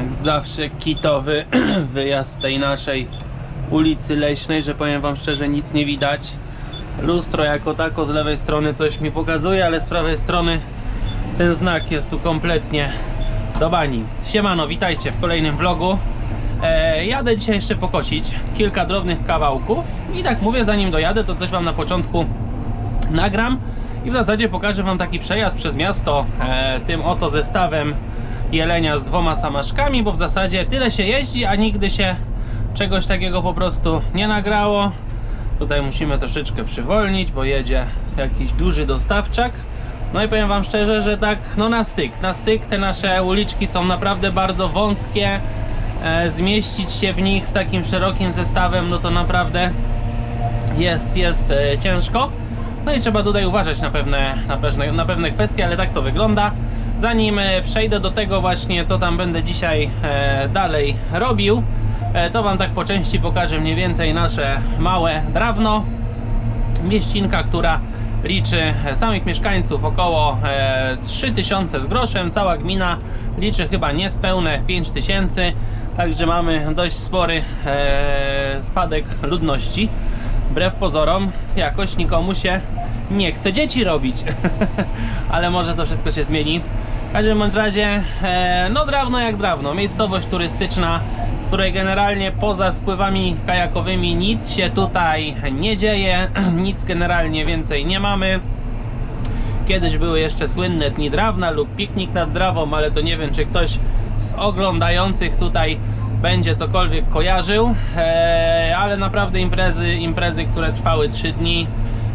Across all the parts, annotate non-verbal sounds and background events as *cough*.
Jak zawsze kitowy *clears throat* wyjazd z tej naszej ulicy Leśnej, że powiem wam szczerze nic nie widać. Lustro jako tako z lewej strony coś mi pokazuje, ale z prawej strony ten znak jest tu kompletnie do bani. Siemano, witajcie w kolejnym vlogu. E, jadę dzisiaj jeszcze pokosić kilka drobnych kawałków i tak mówię, zanim dojadę, to coś wam na początku nagram i w zasadzie pokażę wam taki przejazd przez miasto e, tym oto zestawem jelenia z dwoma samaszkami, bo w zasadzie tyle się jeździ, a nigdy się czegoś takiego po prostu nie nagrało. Tutaj musimy troszeczkę przywolnić, bo jedzie jakiś duży dostawczak. No i powiem wam szczerze, że tak no na styk, na styk te nasze uliczki są naprawdę bardzo wąskie. E, zmieścić się w nich z takim szerokim zestawem, no to naprawdę jest, jest e, ciężko. No i trzeba tutaj uważać na pewne, na, pewne, na pewne kwestie, ale tak to wygląda. Zanim e, przejdę do tego właśnie, co tam będę dzisiaj e, dalej robił, e, to Wam tak po części pokażę mniej więcej nasze małe drewno. Mieścinka, która liczy samych mieszkańców około e, 3000 z groszem. Cała gmina liczy chyba niespełne 5000, także mamy dość spory spadek ludności. Wbrew pozorom, jakoś nikomu się nie chce dzieci robić, *laughs* ale może to wszystko się zmieni. W każdym razie, e, no drawno jak drawno, miejscowość turystyczna, której generalnie poza spływami kajakowymi nic się tutaj nie dzieje, *clears throat* nic generalnie więcej nie mamy. Kiedyś były jeszcze słynne dni drawna lub piknik nad drawą, ale to nie wiem, czy ktoś z oglądających tutaj będzie cokolwiek kojarzył. Eee, ale naprawdę imprezy, imprezy, które trwały 3 dni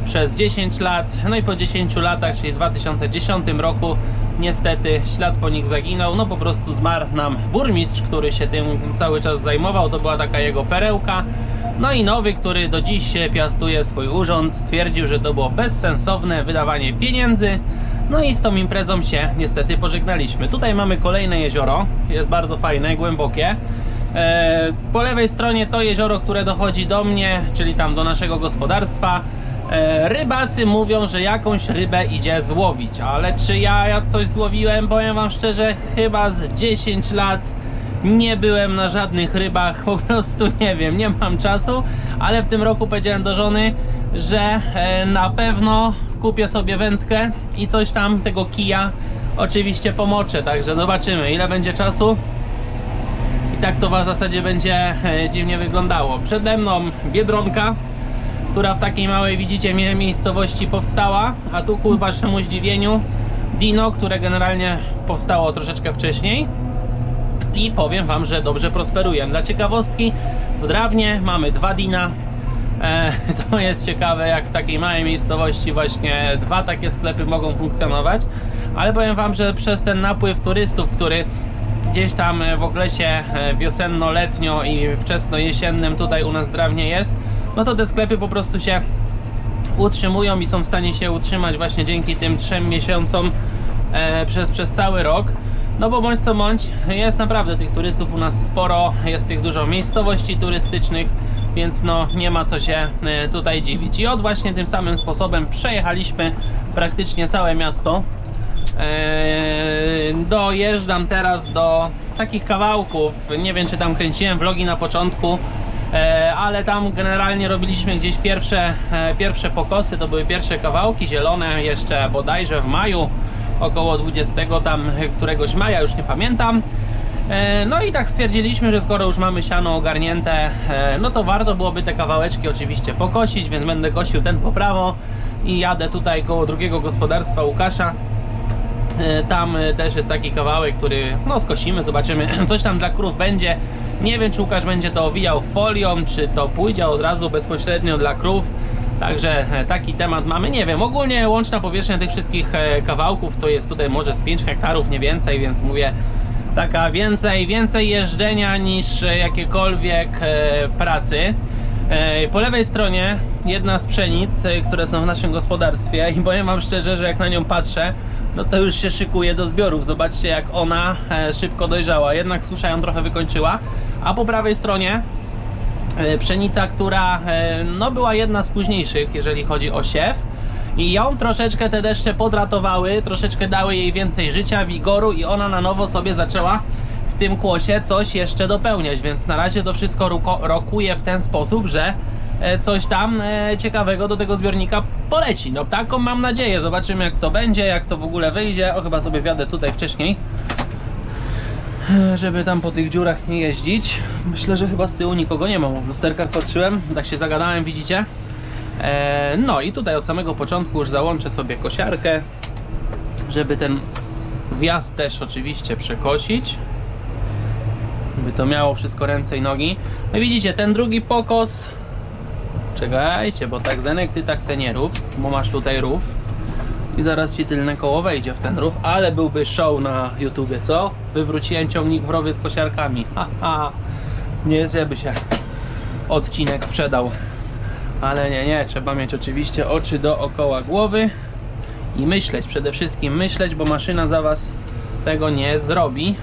przez 10 lat. No i po 10 latach, czyli w 2010 roku, niestety ślad po nich zaginął. No po prostu zmarł nam burmistrz, który się tym cały czas zajmował. To była taka jego perełka. No i nowy, który do dziś piastuje swój urząd, stwierdził, że to było bezsensowne wydawanie pieniędzy. No i z tą imprezą się niestety pożegnaliśmy. Tutaj mamy kolejne jezioro, jest bardzo fajne, głębokie. E, po lewej stronie to jezioro, które dochodzi do mnie, czyli tam do naszego gospodarstwa. E, rybacy mówią, że jakąś rybę idzie złowić, ale czy ja, coś złowiłem? Powiem wam szczerze, chyba z 10 lat nie byłem na żadnych rybach, *laughs* po prostu nie wiem, nie mam czasu, ale w tym roku powiedziałem do żony, że e, na pewno kupię sobie wędkę i coś tam tego kija oczywiście pomoczę, także zobaczymy ile będzie czasu i tak to w zasadzie będzie e, dziwnie wyglądało. Przede mną Biedronka, która w takiej małej, widzicie, mie- miejscowości powstała, a tu ku waszemu zdziwieniu Dino, które generalnie powstało troszeczkę wcześniej i powiem wam, że dobrze prosperuje. Dla ciekawostki w Drawnie mamy dwa Dina. E, *laughs* to jest ciekawe, jak w takiej małej miejscowości właśnie dwa takie sklepy mogą funkcjonować, ale powiem wam, że przez ten napływ turystów, który gdzieś tam w okresie e, wiosenno-letnio i wczesno-jesiennym tutaj u nas Drawnie jest, no to te sklepy po prostu się utrzymują i są w stanie się utrzymać właśnie dzięki tym trzem miesiącom e, przez, przez cały rok. No bo bądź co bądź, jest naprawdę tych turystów u nas sporo, jest tych dużo miejscowości turystycznych, więc no nie ma co się e, tutaj dziwić. I od właśnie tym samym sposobem przejechaliśmy praktycznie całe miasto. Eee, dojeżdżam teraz do takich kawałków. Nie wiem, czy tam kręciłem vlogi na początku, e, ale tam generalnie robiliśmy gdzieś pierwsze, e, pierwsze pokosy. To były pierwsze kawałki zielone, jeszcze bodajże w maju, około 20 tam któregoś maja, już nie pamiętam. E, No i tak stwierdziliśmy, że skoro już mamy siano ogarnięte, e, no to warto byłoby te kawałeczki oczywiście pokosić, więc będę kosił ten po prawo i jadę tutaj koło drugiego gospodarstwa Łukasza. E, Tam też jest taki kawałek, który no skosimy, zobaczymy *clears throat* coś tam dla krów będzie. Nie wiem czy Łukasz będzie to owijał folią, czy to pójdzie od razu bezpośrednio dla krów. Także e, taki temat mamy, nie wiem, ogólnie łączna powierzchnia tych wszystkich e, kawałków to jest tutaj może z 5 hektarów, nie więcej, więc mówię taka więcej, więcej jeżdżenia niż e, jakiekolwiek pracy. Po lewej stronie jedna z pszenic, które są w naszym gospodarstwie i powiem wam szczerze, że jak na nią patrzę, no to już się szykuje do zbiorów. Zobaczcie jak ona szybko dojrzała, jednak susza ją trochę wykończyła. A po prawej stronie pszenica, która e, no była jedna z późniejszych, jeżeli chodzi o siew. I ją troszeczkę te deszcze podratowały, troszeczkę dały jej więcej życia, wigoru i ona na nowo sobie zaczęła w tym kłosie coś jeszcze dopełniać, więc na razie to wszystko rokuje w ten sposób, że e, coś tam e, ciekawego do tego zbiornika poleci. No taką mam nadzieję, zobaczymy jak to będzie, jak to w ogóle wyjdzie. O, chyba sobie wjadę tutaj wcześniej, e, żeby tam po tych dziurach nie jeździć. Myślę, że chyba z tyłu nikogo nie ma, w lusterkach patrzyłem, tak się zagadałem, widzicie? E, no i tutaj od samego początku już załączę sobie kosiarkę, żeby ten wjazd też oczywiście przekosić by to miało wszystko ręce i nogi no widzicie ten drugi pokos czekajcie, bo tak Zenek ty tak se nie rób bo masz tutaj rów i zaraz ci tylne koło wejdzie w ten rów ale byłby show na YouTubie, co? wywróciłem ciągnik w rowie z kosiarkami haha, nie żeby się odcinek sprzedał ale nie, nie, trzeba mieć oczywiście oczy dookoła głowy i myśleć, przede wszystkim myśleć, bo maszyna za was tego nie zrobi.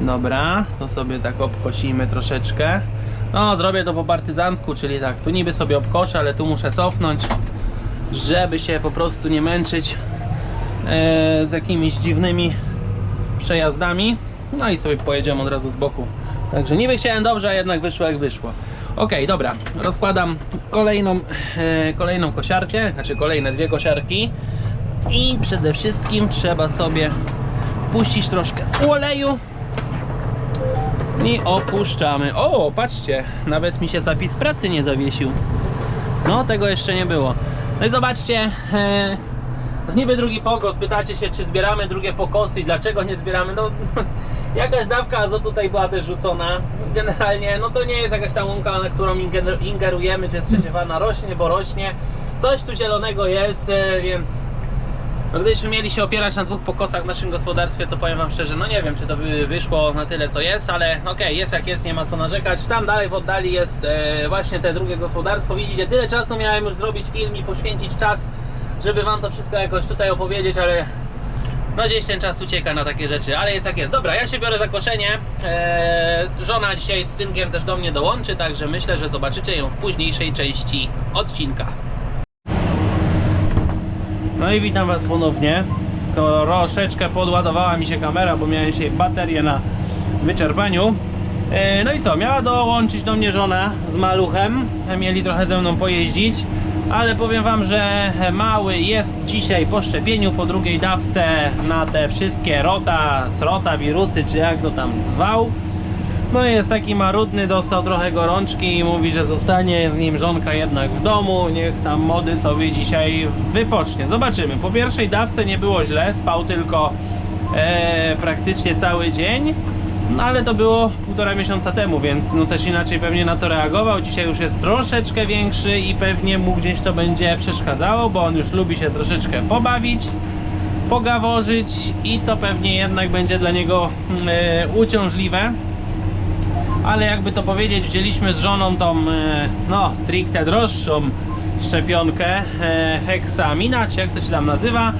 Dobra, to sobie tak obkosimy troszeczkę. No, zrobię to po partyzancku, czyli tak, tu niby sobie obkoszę, ale tu muszę cofnąć, żeby się po prostu nie męczyć e, z jakimiś dziwnymi przejazdami. No i sobie pojedziemy od razu z boku. Także niby chciałem dobrze, a jednak wyszło jak wyszło. Ok, dobra, rozkładam kolejną, e, kolejną kosiarkę, znaczy kolejne dwie kosiarki i przede wszystkim trzeba sobie puścić troszkę oleju i opuszczamy. O, patrzcie, nawet mi się zapis pracy nie zawiesił. No, tego jeszcze nie było. No i zobaczcie, e, niby drugi pokos, pytacie się, czy zbieramy drugie pokosy i dlaczego nie zbieramy. No, *laughs* jakaś dawka azotu tutaj była też rzucona. Generalnie, no to nie jest jakaś ta łąka, na którą inger- ingerujemy, czy jest przesiewana, rośnie, bo rośnie. Coś tu zielonego jest, e, więc no gdybyśmy mieli się opierać na dwóch pokosach w naszym gospodarstwie, to powiem Wam szczerze, no nie wiem, czy to by wyszło na tyle, co jest, ale okej, jest jak jest, nie ma co narzekać. Tam dalej w oddali jest e, właśnie te drugie gospodarstwo. Widzicie, tyle czasu miałem już zrobić film i poświęcić czas, żeby Wam to wszystko jakoś tutaj opowiedzieć, ale no gdzieś ten czas ucieka na takie rzeczy, ale jest jak jest. Dobra, ja się biorę za koszenie. Eee, żona dzisiaj z synkiem też do mnie dołączy, także myślę, że zobaczycie ją w późniejszej części odcinka. No i witam Was ponownie. Troszeczkę podładowała mi się kamera, bo miałem dzisiaj baterię na wyczerpaniu. E, No i co, miała dołączyć do mnie żona z maluchem. Mieli trochę ze mną pojeździć, ale powiem Wam, że mały jest dzisiaj po szczepieniu, po drugiej dawce na te wszystkie rota, srota, wirusy, czy jak to tam zwał. No i jest taki marudny, dostał trochę gorączki i mówi, że zostanie z nim żonka jednak w domu. Niech tam mody sobie dzisiaj wypocznie. Zobaczymy. Po pierwszej dawce nie było źle, spał tylko e, praktycznie cały dzień. No ale to było półtora miesiąca temu, więc no też inaczej pewnie na to reagował. Dzisiaj już jest troszeczkę większy i pewnie mu gdzieś to będzie przeszkadzało, bo on już lubi się troszeczkę pobawić pogaworzyć i to pewnie jednak będzie dla niego mm, e, uciążliwe ale jakby to powiedzieć, wzięliśmy z żoną tą, e, no, stricte droższą szczepionkę e, heksamina, czy jak to się tam nazywa.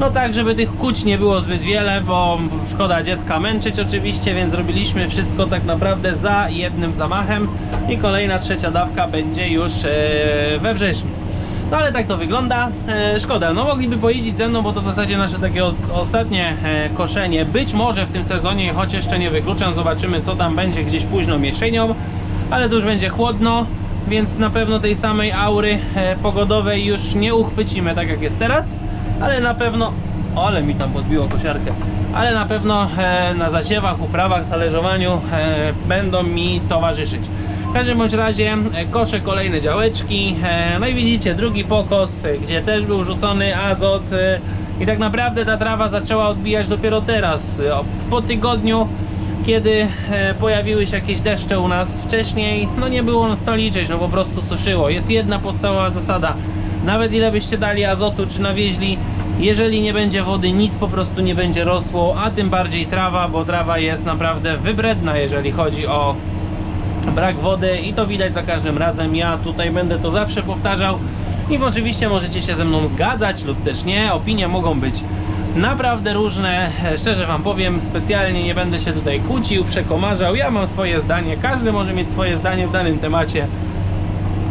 No tak, żeby tych kuć nie było zbyt wiele, bo szkoda dziecka męczyć oczywiście, więc zrobiliśmy wszystko tak naprawdę za jednym zamachem i kolejna trzecia dawka będzie już e, we wrześniu. No ale tak to wygląda. E, szkoda, no mogliby pojeździć ze mną, bo to w zasadzie nasze takie os- ostatnie e, koszenie. Być może w tym sezonie, choć jeszcze nie wykluczam, zobaczymy co tam będzie gdzieś późną jesienią. Ale to już będzie chłodno, więc na pewno tej samej aury e, pogodowej już nie uchwycimy tak jak jest teraz. Ale na pewno... Ale mi tam podbiło kosiarkę. Ale na pewno e, na zaciewach, uprawach, talerzowaniu e, będą mi towarzyszyć. W każdym bądź razie e, koszę kolejne działeczki. e, No i widzicie, drugi pokos, e, gdzie też był rzucony azot. I tak naprawdę ta trawa zaczęła odbijać dopiero teraz, po tygodniu, kiedy pojawiły się jakieś deszcze u nas. Wcześniej no nie było co liczyć, no po prostu suszyło. Jest jedna podstawowa zasada. Nawet ile byście dali azotu czy nawieźli, jeżeli nie będzie wody, nic po prostu nie będzie rosło, a tym bardziej trawa, bo trawa jest naprawdę wybredna, jeżeli chodzi o brak wody i to widać za każdym razem. Ja tutaj będę to zawsze powtarzał i oczywiście możecie się ze mną zgadzać lub też nie. Opinie mogą być naprawdę różne. Szczerze Wam powiem, specjalnie nie będę się tutaj kłócił, przekomarzał. Ja mam swoje zdanie, każdy może mieć swoje zdanie w danym temacie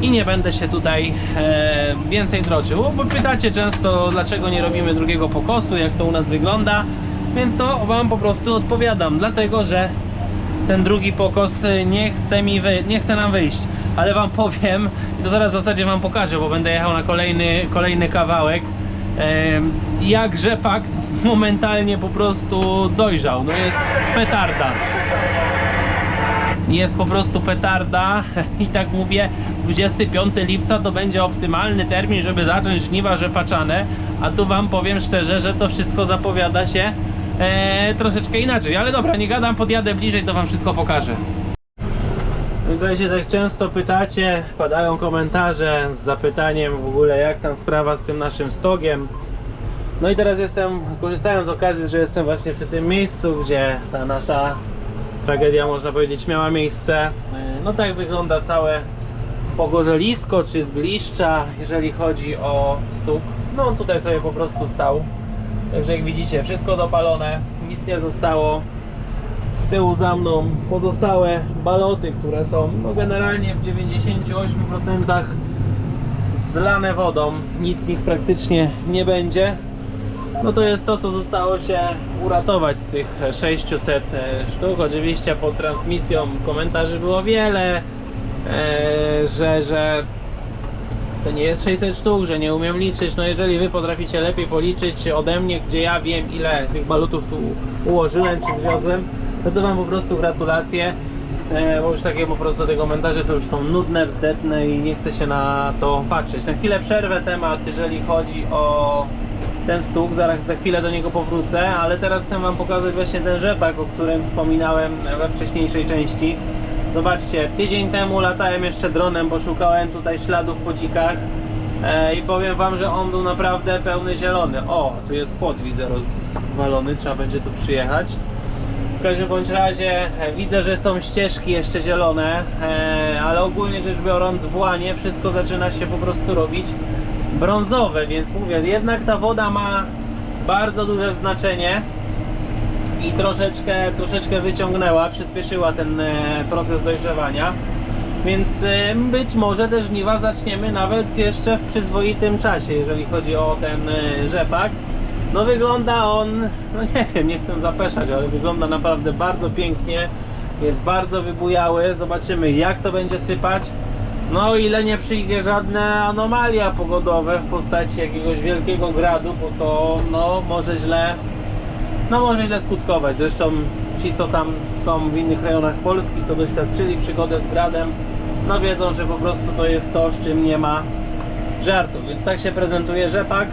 i nie będę się tutaj e, więcej troczył, bo pytacie często dlaczego nie robimy drugiego pokosu, jak to u nas wygląda. Więc to wam po prostu odpowiadam, dlatego że ten drugi pokos y, nie chce mi nie chce nam wyjść. Ale wam powiem, i to zaraz w zasadzie wam pokażę, bo będę jechał na kolejny, kolejny kawałek. Jak rzepak momentalnie po prostu dojrzał. No jest petarda. Jest po prostu petarda *laughs* i tak mówię, 25 lipca to będzie optymalny termin, żeby zacząć żniwa rzepaczane, a tu wam powiem szczerze, że to wszystko zapowiada się e, troszeczkę inaczej, ale dobra, nie gadam, podjadę bliżej, to wam wszystko pokażę. No i słuchajcie, tak często pytacie, padają komentarze z zapytaniem w ogóle jak tam sprawa z tym naszym stogiem. No i teraz jestem, korzystając z okazji, że jestem właśnie przy tym miejscu, gdzie ta nasza tragedia, można powiedzieć, miała miejsce. Yy, No tak wygląda całe pogorzelisko czy zgliszcza, jeżeli chodzi o stóp. No on tutaj sobie po prostu stał. Także jak widzicie, wszystko dopalone, nic nie zostało. Z tyłu za mną pozostałe baloty, które są no generalnie w 98% zlane wodą. Nic z nich praktycznie nie będzie no to jest to, co zostało się uratować z tych 600 e, sztuk. Oczywiście pod transmisją komentarzy było wiele, e, że, że to nie jest 600 sztuk, że nie umiem liczyć. No jeżeli wy potraficie lepiej policzyć ode mnie, gdzie ja wiem ile tych balutów tu ułożyłem czy zwiozłem, no to wam po prostu gratulacje. E, Bo już takie po prostu te komentarze to już są nudne, wzdetne i nie chcę się na to patrzeć. Na chwilę przerwę temat, jeżeli chodzi o ten stół, zaraz za chwilę do niego powrócę, ale teraz chcę Wam pokazać właśnie ten rzepak, o którym wspominałem we wcześniejszej części. Zobaczcie, tydzień temu latałem jeszcze dronem, bo szukałem tutaj śladów po dzikach e, i powiem Wam, że on był naprawdę pełny zielony. O, tu jest płot, widzę, rozwalony, trzeba będzie tu przyjechać. W każdym bądź razie e, widzę, że są ścieżki jeszcze zielone, e, ale ogólnie rzecz biorąc w łanie wszystko zaczyna się po prostu robić brązowe, więc mówię, jednak ta woda ma bardzo duże znaczenie i troszeczkę, troszeczkę wyciągnęła, przyspieszyła ten e, proces dojrzewania. Więc e, być może te żniwa zaczniemy nawet jeszcze w przyzwoitym czasie, jeżeli chodzi o ten e, rzepak. No wygląda on, no nie wiem, nie chcę zapeszać, ale wygląda naprawdę bardzo pięknie. Jest bardzo wybujały. Zobaczymy jak to będzie sypać. No ile nie przyjdzie żadne anomalia pogodowe w postaci jakiegoś wielkiego gradu, bo to no może źle no może źle skutkować. Zresztą ci co tam są w innych rejonach Polski, co doświadczyli przygodę z gradem, no wiedzą, że po prostu to jest to, z czym nie ma żartu. Więc tak się prezentuje rzepak.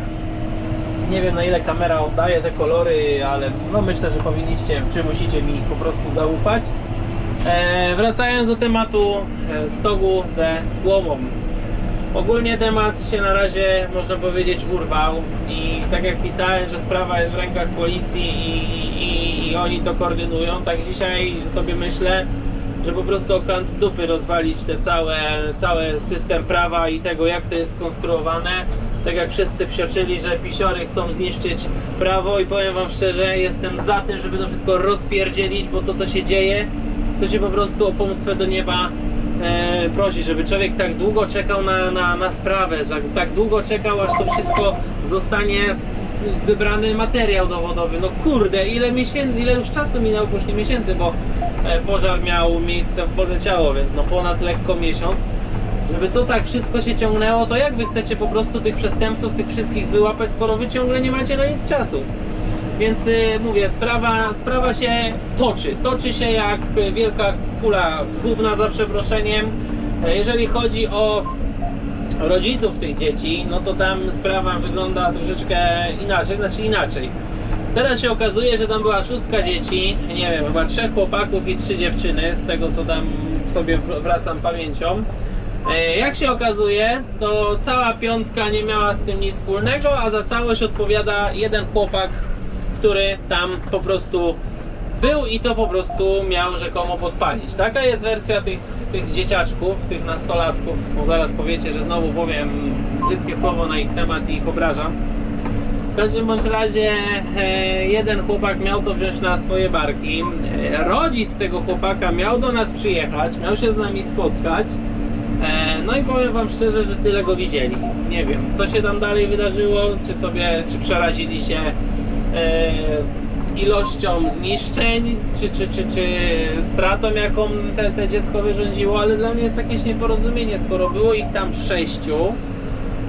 Nie wiem na ile kamera oddaje te kolory, ale no myślę, że powinniście, czy musicie mi po prostu zaufać. E, wracając do tematu e, stogu ze słomą. Ogólnie temat się na razie, można powiedzieć, urwał i tak jak pisałem, że sprawa jest w rękach policji i, i, i oni to koordynują, tak dzisiaj sobie myślę, że po prostu o kant dupy rozwalić te całe, cały system prawa i tego jak to jest skonstruowane. Tak jak wszyscy psioczyli, że pisiory chcą zniszczyć prawo i powiem wam szczerze, jestem za tym, żeby to wszystko rozpierdzielić, bo to co się dzieje, to się po prostu o pomstwę do nieba e, żeby człowiek tak długo czekał na, na, na sprawę, że tak długo czekał, aż to wszystko zostanie zebrany materiał dowodowy. No kurde, ile miesięcy, ile już czasu minęło, już nie miesięcy, bo e, pożar miał miejsce w Boże Ciało, więc no ponad lekko miesiąc. Żeby to tak wszystko się ciągnęło, to jak wy chcecie po prostu tych przestępców, tych wszystkich wyłapać, skoro wy ciągle nie macie na nic czasu? Więc y, mówię, sprawa, sprawa się toczy. Toczy się jak wielka kula gówna za przeproszeniem. E, Jeżeli chodzi o rodziców tych dzieci, no to tam sprawa wygląda troszeczkę inaczej, znaczy inaczej. Teraz się okazuje, że tam była szóstka dzieci, nie wiem, chyba trzech chłopaków i trzy dziewczyny, z tego co tam sobie wracam pamięcią. E, Jak się okazuje, to cała piątka nie miała z tym nic wspólnego, a za całość odpowiada jeden chłopak, który tam po prostu był i to po prostu miał rzekomo podpalić. Taka jest wersja tych, tych dzieciaczków, tych nastolatków, bo zaraz powiecie, że znowu powiem brzydkie słowo na ich temat i ich obrażam. W każdym bądź razie e, jeden chłopak miał to wziąć na swoje barki. E, rodzic tego chłopaka miał do nas przyjechać, miał się z nami spotkać. E, no i powiem wam szczerze, że tyle go widzieli. Nie wiem, co się tam dalej wydarzyło, czy sobie, czy przerazili się ilością zniszczeń, czy, czy, czy, czy stratą, jaką te, te dziecko wyrządziło, ale dla mnie jest jakieś nieporozumienie, skoro było ich tam sześciu,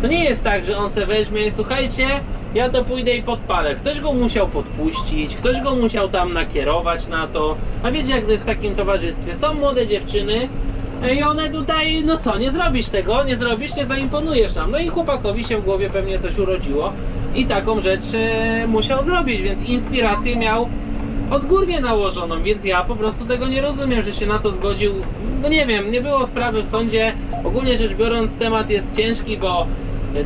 to nie jest tak, że on se weźmie słuchajcie, ja to pójdę i podpalę. Ktoś go musiał podpuścić, ktoś go musiał tam nakierować na to. A wiecie jak to jest w takim towarzystwie? Są młode dziewczyny i one tutaj, no co, nie zrobisz tego, nie zrobisz, nie zaimponujesz nam. No i chłopakowi się w głowie pewnie coś urodziło i taką rzecz e, musiał zrobić, więc inspirację miał odgórnie nałożoną, więc ja po prostu tego nie rozumiem, że się na to zgodził. No nie wiem, nie było sprawy w sądzie. Ogólnie rzecz biorąc, temat jest ciężki, bo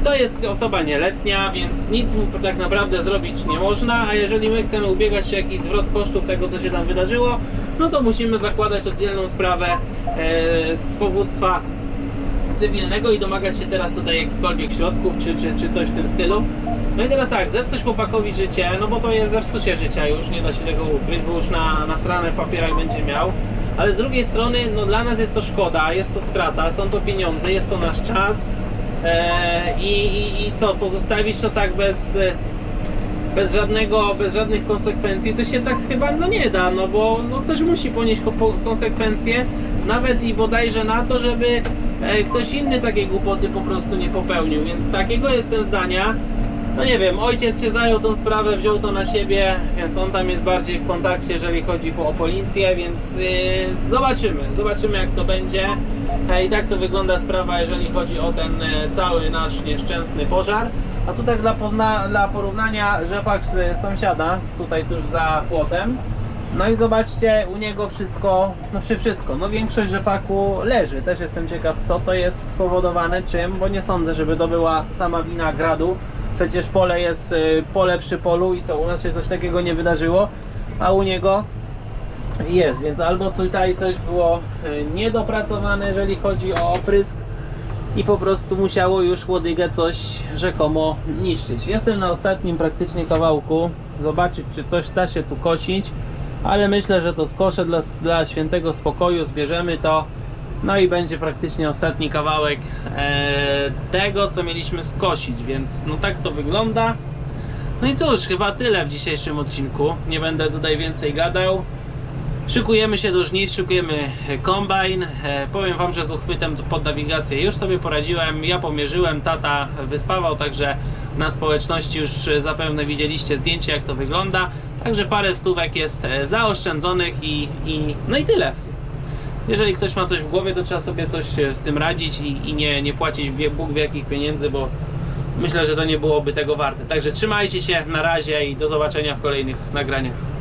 to jest osoba nieletnia, więc nic mu tak naprawdę zrobić nie można, a jeżeli my chcemy ubiegać się o jakiś zwrot kosztów tego, co się tam wydarzyło, no to musimy zakładać oddzielną sprawę e, z powództwa cywilnego i domagać się teraz tutaj jakichkolwiek środków, czy, czy, czy coś w tym stylu. No i teraz tak, zepsuć chłopakowi życie, no bo to jest zepsucie życia już, nie da się tego ukryć, bo już na, na stronę w papierach będzie miał. Ale z drugiej strony, no dla nas jest to szkoda, jest to strata, są to pieniądze, jest to nasz czas. E, i, i, I co, pozostawić to tak bez, bez żadnego, bez żadnych konsekwencji, to się tak chyba no nie da, no bo no ktoś musi ponieść ko- po- konsekwencje, nawet i bodajże na to, żeby e, ktoś inny takiej głupoty po prostu nie popełnił, więc takiego jestem zdania. No nie wiem, ojciec się zajął tą sprawę, wziął to na siebie, więc on tam jest bardziej w kontakcie, jeżeli chodzi po, o policję, więc yy, zobaczymy, zobaczymy jak to będzie. E, I tak to wygląda sprawa, jeżeli chodzi o ten cały nasz nieszczęsny pożar. A tutaj dla, pozna, dla porównania rzepak sąsiada, tutaj tuż za płotem. No i zobaczcie, u niego wszystko, no czy wszystko, no większość rzepaku leży. Też jestem ciekaw, co to jest spowodowane, czym, bo nie sądzę, żeby to była sama wina gradu. Przecież pole jest y, pole przy polu i co, u nas się coś takiego nie wydarzyło, a u niego jest, więc albo tutaj coś było y, niedopracowane, jeżeli chodzi o oprysk i po prostu musiało już łodygę coś rzekomo niszczyć. Jestem na ostatnim praktycznie kawałku, zobaczyć czy coś da się tu kosić, ale myślę, że to skoszę dla, dla świętego spokoju, zbierzemy to, no i będzie praktycznie ostatni kawałek e, tego, co mieliśmy skosić, więc no tak to wygląda. No i cóż, chyba tyle w dzisiejszym odcinku. Nie będę tutaj więcej gadał. Szykujemy się do żniw, szykujemy e, kombajn. E, powiem Wam, że z uchwytem pod nawigację już sobie poradziłem. Ja pomierzyłem, tata wyspawał, także na społeczności już e, zapewne widzieliście zdjęcie, jak to wygląda. Także parę stówek jest zaoszczędzonych i, i no i tyle. Jeżeli ktoś ma coś w głowie, to trzeba sobie coś z tym radzić i, i nie, nie płacić Bóg wie jakich pieniędzy, bo myślę, że to nie byłoby tego warte. Także trzymajcie się, na razie i do zobaczenia w kolejnych nagraniach.